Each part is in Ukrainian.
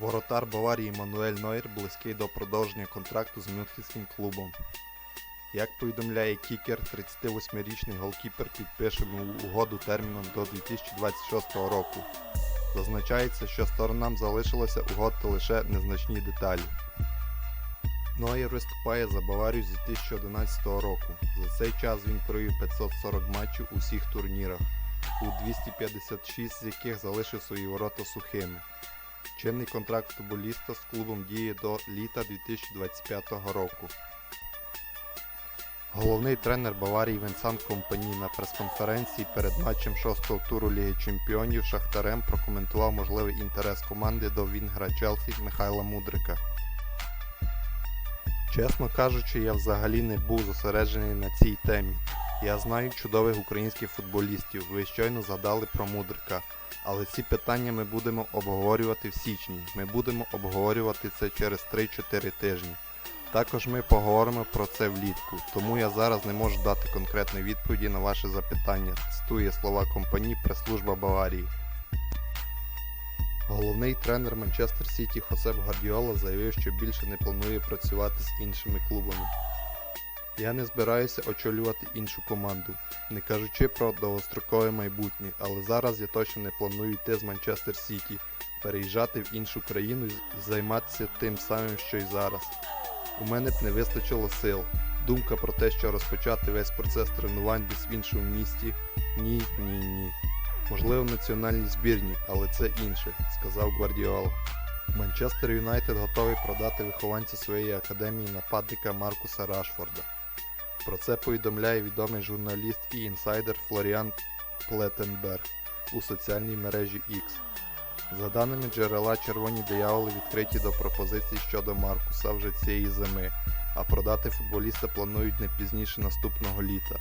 Воротар Баварії Мануель Нойер близький до продовження контракту з Мюнхенським клубом. Як повідомляє Кікер, 38-річний голкіпер підпише угоду терміном до 2026 року. Зазначається, що сторонам залишилося угодити лише незначні деталі. Нойер виступає за Баварію з 2011 року. За цей час він провів 540 матчів у всіх турнірах, у 256 з яких залишив свої ворота сухими. Чинний контракт футболіста з клубом діє до літа 2025 року. Головний тренер Баварії Венсан Компані на прес-конференції перед матчем 6-го туру Ліги Чемпіонів Шахтарем прокоментував можливий інтерес команди до Вінгра Челсі Михайла Мудрика. Чесно кажучи, я взагалі не був зосереджений на цій темі. Я знаю чудових українських футболістів, ви щойно згадали про Мудрика. Але ці питання ми будемо обговорювати в січні. Ми будемо обговорювати це через 3-4 тижні. Також ми поговоримо про це влітку, тому я зараз не можу дати конкретної відповіді на ваше запитання. Цитує слова компанії прес-служба Баварії. Головний тренер Манчестер Сіті Хосеп Гвардіола заявив, що більше не планує працювати з іншими клубами. Я не збираюся очолювати іншу команду, не кажучи про довгострокове майбутнє, але зараз я точно не планую йти з Манчестер Сіті, переїжджати в іншу країну і займатися тим самим, що й зараз. У мене б не вистачило сил. Думка про те, що розпочати весь процес тренувань десь в іншому місті ні, ні, ні. Можливо, в національній збірні, але це інше, сказав Гвардіола. Манчестер Юнайтед готовий продати вихованця своєї академії нападника Маркуса Рашфорда. Про це повідомляє відомий журналіст і інсайдер Флоріан Плетенберг у соціальній мережі X. За даними джерела, червоні дияволи відкриті до пропозицій щодо Маркуса вже цієї зими, а продати футболіста планують не пізніше наступного літа.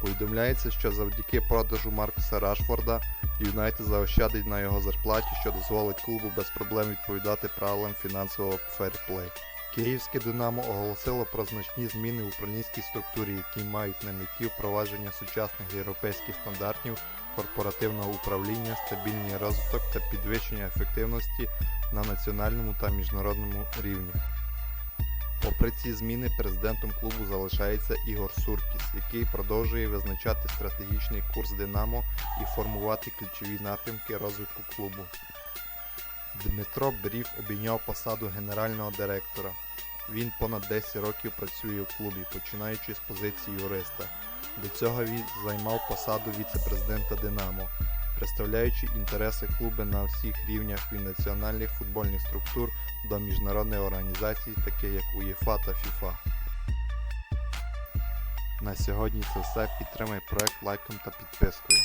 Повідомляється, що завдяки продажу Маркуса Рашфорда Юнайтед заощадить на його зарплаті, що дозволить клубу без проблем відповідати правилам фінансового ферплей. Київське Динамо оголосило про значні зміни в управлінській структурі, які мають на меті впровадження сучасних європейських стандартів корпоративного управління, стабільний розвиток та підвищення ефективності на національному та міжнародному рівні. Попри ці зміни, президентом клубу залишається Ігор Суркіс, який продовжує визначати стратегічний курс Динамо і формувати ключові напрямки розвитку клубу. Дмитро Брів обійняв посаду генерального директора. Він понад 10 років працює у клубі, починаючи з позиції юриста. До цього він займав посаду віце-президента Динамо, представляючи інтереси клубу на всіх рівнях від національних футбольних структур до міжнародних організацій, таких як УЄФА та ФІФА. На сьогодні це все. Підтримай проект лайком та підпискою.